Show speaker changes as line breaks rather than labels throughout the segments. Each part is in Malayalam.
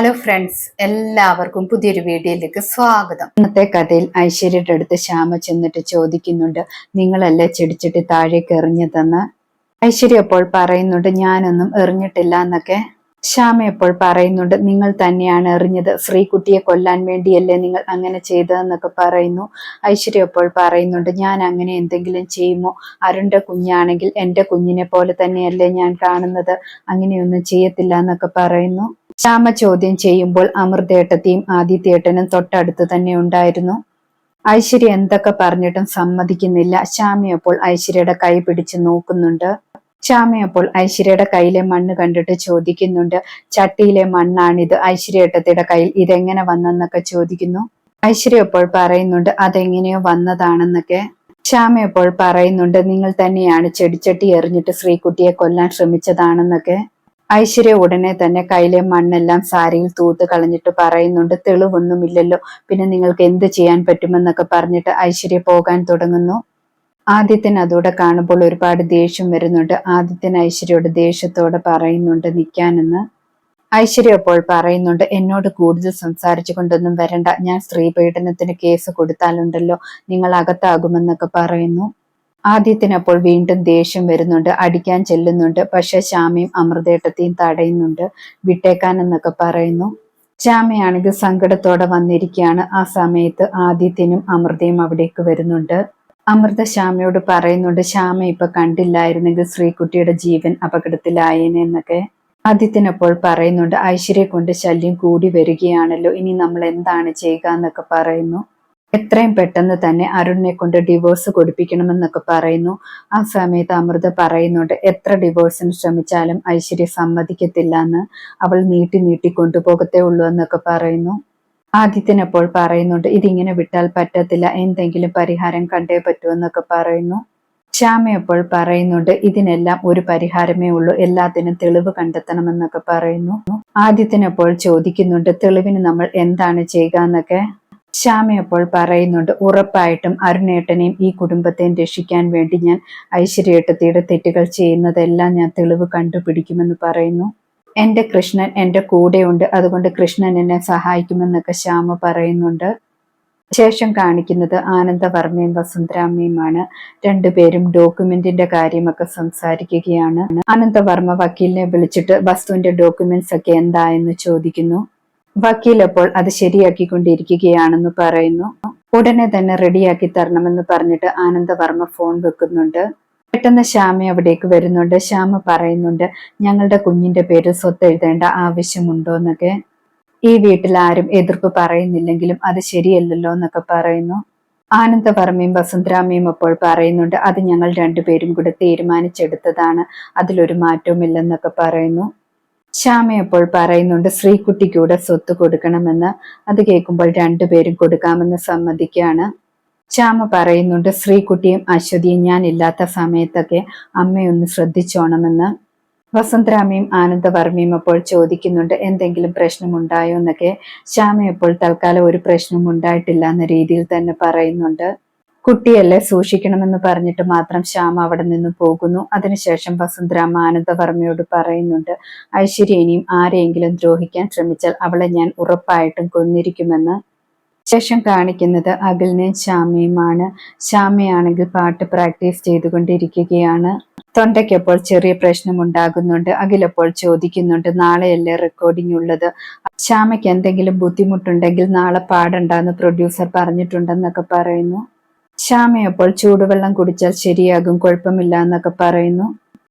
ഹലോ ഫ്രണ്ട്സ് എല്ലാവർക്കും പുതിയൊരു വീഡിയോയിലേക്ക് സ്വാഗതം. ഇന്നത്തെ കഥയിൽ ഐശ്വര്യയുടെ അടുത്ത് ശ്യാമ ചെന്നിട്ട് ചോദിക്കുന്നുണ്ട് നിങ്ങളല്ലേ ചെടിച്ചിട്ട് താഴേക്ക് എറിഞ്ഞതെന്ന്? ഐശ്വര്യ അപ്പോൾ പറയുന്നുണ്ട് ഞാനൊന്നും എറിഞ്ഞിട്ടില്ല എന്നൊക്കെ. ശ്യാമ ഇപ്പോൾ പറയുന്നുണ്ട് നിങ്ങൾ തന്നെയാണ് എറിഞ്ഞത് ശ്രീകുട്ടിയെ കൊല്ലാൻ വേണ്ടിയല്ലേ നിങ്ങൾ അങ്ങനെ ചെയ്തതെന്നൊക്കെ പറയുന്നു. ഐശ്വര്യ അപ്പോൾ പറയുന്നുണ്ട് ഞാൻ അങ്ങനെ എന്തെങ്കിലും ചെയ്യുമോ? അരുണിന്റെ കുഞ്ഞാണെങ്കിൽ എന്റെ കുഞ്ഞിനെ പോലെ തന്നെയല്ലേ ഞാൻ കാണുന്നത് അങ്ങനെയൊന്നും ചെയ്യത്തില്ല എന്നൊക്കെ പറയുന്നു. ശ്യാമ ചോദ്യം ചെയ്യുമ്പോൾ അമൃതേട്ടത്തെയും ആദിത്യേട്ടനും തൊട്ടടുത്ത് തന്നെ ഉണ്ടായിരുന്നു. ഐശ്വര്യ എന്തൊക്കെ പറഞ്ഞിട്ടും സമ്മതിക്കുന്നില്ല. ശ്യാമയപ്പോൾ ഐശ്വര്യയുടെ കൈ പിടിച്ച് നോക്കുന്നുണ്ട്. ശ്യാമ അപ്പോൾ ഐശ്വര്യയുടെ കയ്യിലെ മണ്ണ് കണ്ടിട്ട് ചോദിക്കുന്നുണ്ട് ചട്ടിയിലെ മണ്ണാണിത്? ഐശ്വര്യേട്ടത്തിയുടെ കയ്യിൽ ഇതെങ്ങനെ വന്നെന്നൊക്കെ ചോദിക്കുന്നു. ഐശ്വര്യ അപ്പോൾ പറയുന്നുണ്ട് അതെങ്ങനെയോ വന്നതാണെന്നൊക്കെ. ശ്യാമ അപ്പോൾ പറയുന്നുണ്ട് നിങ്ങൾ തന്നെയാണ് ചെടിച്ചട്ടി എറിഞ്ഞിട്ട് ശ്രീകുട്ടിയെ കൊല്ലാൻ ശ്രമിച്ചതാണെന്നൊക്കെ. ഐശ്വര്യ ഉടനെ തന്നെ കയ്യിലെ മണ്ണെല്ലാം സാരിയിൽ തൂത്ത് കളഞ്ഞിട്ട് പറയുന്നുണ്ട് തെളിവൊന്നുമില്ലല്ലോ പിന്നെ നിങ്ങൾക്ക് എന്ത് ചെയ്യാൻ പറ്റുമെന്നൊക്കെ പറഞ്ഞിട്ട് ഐശ്വര്യ പോകാൻ തുടങ്ങുന്നു. ആദിത്യൻ അതോടെ കാണുമ്പോൾ ഒരുപാട് ദേഷ്യം വരുന്നുണ്ട്. ആദിത്യൻ ഐശ്വര്യയോട് ദേഷ്യത്തോടെ പറയുന്നുണ്ട് നിൽക്കാനെന്ന് ഐശ്വര്യ അപ്പോൾ പറയുന്നുണ്ട് എന്നോട് കൂടുതൽ സംസാരിച്ചു കൊണ്ടൊന്നും വരണ്ട. ഞാൻ സ്ത്രീ പീഡനത്തിന് കേസ് കൊടുത്താലുണ്ടല്ലോ നിങ്ങൾ അകത്താകുമെന്നൊക്കെ പറയുന്നു. ആദ്യത്തിനപ്പോൾ വീണ്ടും ദേഷ്യം വരുന്നുണ്ട് അടിക്കാൻ ചെല്ലുന്നുണ്ട് പക്ഷെ ശ്യാമയും അമൃതേട്ടത്തെയും തടയുന്നുണ്ട് വിട്ടേക്കാനെന്നൊക്കെ പറയുന്നു. ശ്യാമയാണെങ്കിൽ സങ്കടത്തോടെ വന്നിരിക്കുകയാണ്. ആ സമയത്ത് ആദിത്യനും അമൃതയും അവിടേക്ക് വരുന്നുണ്ട്. അമൃത ശ്യാമയോട് പറയുന്നുണ്ട് ശ്യാമ ഇപ്പൊ കണ്ടില്ലായിരുന്നെങ്കിൽ ശ്രീകുട്ടിയുടെ ജീവൻ അപകടത്തിലായേനെ എന്നൊക്കെ ആദിത്യനപ്പോൾ പറയുന്നുണ്ട്. ഐശ്വര്യ കൊണ്ട് ശല്യം കൂടി വരികയാണല്ലോ ഇനി നമ്മൾ എന്താണ് ചെയ്യുക എന്നൊക്കെ പറയുന്നു. എത്രയും പെട്ടെന്ന് തന്നെ അരുണിനെ കൊണ്ട് ഡിവോഴ്സ് കൊടുപ്പിക്കണമെന്നൊക്കെ പറയുന്നു. ആ സമയത്ത് അമൃത പറയുന്നുണ്ട് എത്ര ഡിവോഴ്സിന് ശ്രമിച്ചാലും ഐശ്വര്യ സമ്മതിക്കത്തില്ല എന്ന്. അവൾ നീട്ടി നീട്ടി കൊണ്ടുപോകത്തേ ഉള്ളൂ എന്നൊക്കെ പറയുന്നു. ആദിത്യനപ്പോൾ പറയുന്നുണ്ട് ഇതിങ്ങനെ വിട്ടാൽ പറ്റത്തില്ല. എന്തെങ്കിലും പരിഹാരം കണ്ടേ പറ്റുമെന്നൊക്കെ പറയുന്നു. ശ്യാമയപ്പോൾ പറയുന്നുണ്ട് ഇതിനെല്ലാം ഒരു പരിഹാരമേ ഉള്ളൂ. എല്ലാത്തിനും തെളിവ് കണ്ടെത്തണമെന്നൊക്കെ പറയുന്നു. ആദിത്യനപ്പോൾ ചോദിക്കുന്നുണ്ട് തെളിവിന് നമ്മൾ എന്താണ് ചെയ്യുക എന്നൊക്കെ. ശ്യാമ അപ്പോൾ പറയുന്നുണ്ട് ഉറപ്പായിട്ടും അരുണേട്ടനെയും ഈ കുടുംബത്തെയും രക്ഷിക്കാൻ വേണ്ടി ഞാൻ ഐശ്വര്യേട്ടത്തിയുടെ തെറ്റുകൾ ചെയ്യുന്നതെല്ലാം ഞാൻ തെളിവ് കണ്ടുപിടിക്കുമെന്ന് പറയുന്നു. എന്റെ കൃഷ്ണൻ എന്റെ കൂടെയുണ്ട്. അതുകൊണ്ട് കൃഷ്ണൻ എന്നെ സഹായിക്കുമെന്നൊക്കെ ശ്യാമ പറയുന്നുണ്ട്. ശേഷം കാണിക്കുന്നത് ആനന്ദവർമ്മയും വസുന്ധരാമ്മയുമാണ്. രണ്ടുപേരും ഡോക്യുമെന്റിന്റെ കാര്യമൊക്കെ സംസാരിക്കുകയാണ്. ആനന്ദവർമ്മ വക്കീലിനെ വിളിച്ചിട്ട് വസ്തുവിന്റെ ഡോക്യുമെന്റ്സ് ഒക്കെ എന്താ? എന്ന് ചോദിക്കുന്നു. വക്കീൽ അപ്പോൾ അത് ശരിയാക്കിക്കൊണ്ടിരിക്കുകയാണെന്ന് പറയുന്നു. ഉടനെ തന്നെ റെഡിയാക്കി തരണമെന്ന് പറഞ്ഞിട്ട് ആനന്ദവർമ്മ ഫോൺ വെക്കുന്നുണ്ട്. പെട്ടെന്ന് ശ്യാമ അവിടേക്ക് വരുന്നുണ്ട്. ശ്യാമ പറയുന്നുണ്ട് ഞങ്ങളുടെ കുഞ്ഞിന്റെ പേര് സ്വത്ത് എഴുതേണ്ട ആവശ്യമുണ്ടോ എന്നൊക്കെ ഈ വീട്ടിൽ ആരും എതിർപ്പ് പറയുന്നില്ലെങ്കിലും അത് ശരിയല്ലല്ലോ എന്നൊക്കെ പറയുന്നു. ആനന്ദവർമ്മയും വസുന്ധരാമയും അപ്പോൾ പറയുന്നുണ്ട് അത് ഞങ്ങൾ രണ്ടുപേരും കൂടെ തീരുമാനിച്ചെടുത്തതാണ്. അതിലൊരു മാറ്റവും ഇല്ലെന്നൊക്കെ പറയുന്നു. ശ്യാമ അപ്പോൾ പറയുന്നുണ്ട് ശ്രീകുട്ടിക്കൂടെ സ്വത്ത് കൊടുക്കണമെന്ന്. അത് കേൾക്കുമ്പോൾ രണ്ടുപേരും കൊടുക്കാമെന്ന് സമ്മതിക്കുകയാണ്. ശ്യാമ പറയുന്നുണ്ട് ശ്രീകുട്ടിയും അശ്വതിയും ഞാൻ ഇല്ലാത്ത സമയത്തൊക്കെ അമ്മയൊന്ന് ശ്രദ്ധിച്ചോണമെന്ന്. വസന്തരാമയും ആനന്ദവർമ്മയും അപ്പോൾ ചോദിക്കുന്നുണ്ട് എന്തെങ്കിലും പ്രശ്നമുണ്ടായോ എന്നൊക്കെ? ശ്യാമ ഇപ്പോൾ തൽക്കാലം ഒരു പ്രശ്നവും ഉണ്ടായിട്ടില്ല എന്ന രീതിയിൽ തന്നെ പറയുന്നുണ്ട്. കുട്ടിയല്ലേ സൂക്ഷിക്കണമെന്ന് പറഞ്ഞിട്ട് മാത്രം ശ്യാമ അവിടെ നിന്ന് പോകുന്നു. അതിനുശേഷം വസുന്ധരാമ ആനന്ദവർമ്മയോട് പറയുന്നുണ്ട് ഐശ്വര്യ ഇനിയും ആരെയെങ്കിലും ദ്രോഹിക്കാൻ ശ്രമിച്ചാൽ അവളെ ഞാൻ ഉറപ്പായിട്ടും കൊന്നിരിക്കുമെന്ന്. ശേഷം കാണിക്കുന്നത് അഖിലിനെയും ശ്യാമയുമാണ്. ശ്യാമയാണെങ്കിൽ പാട്ട് പ്രാക്ടീസ് ചെയ്തുകൊണ്ടിരിക്കുകയാണ്. തൊണ്ടയ്ക്കപ്പോൾ ചെറിയ പ്രശ്നം ഉണ്ടാകുന്നുണ്ട് അഖിലപ്പോൾ ചോദിക്കുന്നുണ്ട് നാളെയല്ലേ റെക്കോർഡിംഗ് ഉള്ളത്? ശ്യാമയ്ക്ക് എന്തെങ്കിലും ബുദ്ധിമുട്ടുണ്ടെങ്കിൽ നാളെ പാടണ്ടെന്ന് പ്രൊഡ്യൂസർ പറഞ്ഞിട്ടുണ്ടെന്നൊക്കെ പറയുന്നു. ശ്യാമയപ്പോൾ ചൂടുവെള്ളം കുടിച്ചാൽ ശരിയാകും കുഴപ്പമില്ല എന്നൊക്കെ പറയുന്നു.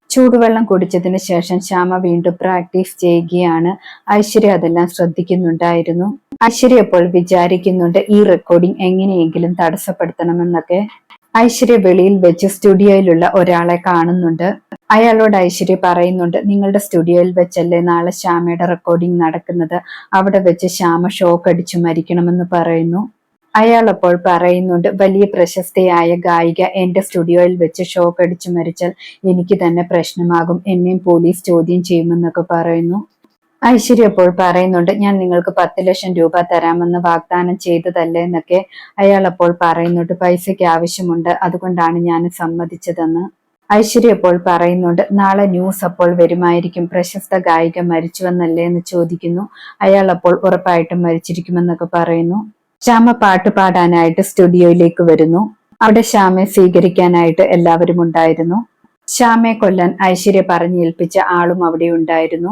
ചൂടുവെള്ളം കുടിച്ചതിന് ശേഷം ശ്യാമ വീണ്ടും പ്രാക്ടീസ് ചെയ്യുകയാണ്. ഐശ്വര്യ അതെല്ലാം ശ്രദ്ധിക്കുന്നുണ്ടായിരുന്നു. ഐശ്വര്യ അപ്പോൾ വിചാരിക്കുന്നുണ്ട് ഈ റെക്കോർഡിംഗ് എങ്ങനെയെങ്കിലും തടസ്സപ്പെടുത്തണമെന്നൊക്കെ. ഐശ്വര്യ വെളിയിൽ വെച്ച് സ്റ്റുഡിയോയിലുള്ള ഒരാളെ കാണുന്നുണ്ട്. അയാളോട് ഐശ്വര്യ പറയുന്നുണ്ട് നിങ്ങളുടെ സ്റ്റുഡിയോയിൽ വെച്ചല്ലേ നാളെ ശ്യാമയുടെ റെക്കോർഡിംഗ് നടക്കുന്നത്? അവിടെ വെച്ച് ശ്യാമ ഷോക്ക് അടിച്ചു മരിക്കണമെന്ന് പറയുന്നു. അയാൾ അപ്പോൾ പറയുന്നുണ്ട് വലിയ പ്രശസ്തയായ ഗായിക എന്റെ സ്റ്റുഡിയോയിൽ വെച്ച് ഷോക്ക് അടിച്ചു മരിച്ചാൽ എനിക്ക് തന്നെ പ്രശ്നമാകും. എന്നെയും പോലീസ് ചോദ്യം ചെയ്യുമെന്നൊക്കെ പറയുന്നു. ഐശ്വര്യ അപ്പോൾ പറയുന്നുണ്ട് ഞാൻ നിങ്ങൾക്ക് പത്ത് ലക്ഷം രൂപ തരാമെന്ന് വാഗ്ദാനം ചെയ്തതല്ലേ എന്നൊക്കെ അയാൾ അപ്പോൾ പറയുന്നുണ്ട് പൈസയ്ക്ക് ആവശ്യമുണ്ട് അതുകൊണ്ടാണ് ഞാൻ സമ്മതിച്ചതെന്ന്. ഐശ്വര്യ അപ്പോൾ പറയുന്നുണ്ട് നാളെ ന്യൂസ് അപ്പോൾ വരുമായിരിക്കും പ്രശസ്ത ഗായിക മരിച്ചുവെന്നല്ലേ എന്ന് ചോദിക്കുന്നു. അയാൾ അപ്പോൾ ഉറപ്പായിട്ടും മരിച്ചിരിക്കുമെന്നൊക്കെ പറയുന്നു. ശ്യാമ പാട്ട് പാടാനായിട്ട് സ്റ്റുഡിയോയിലേക്ക് വരുന്നു. അവിടെ ശ്യാമയെ സ്വീകരിക്കാനായിട്ട് എല്ലാവരും ഉണ്ടായിരുന്നു. ശ്യാമയെ കൊല്ലാൻ ഐശ്വര്യ പറഞ്ഞേൽപ്പിച്ച ആളും അവിടെ ഉണ്ടായിരുന്നു.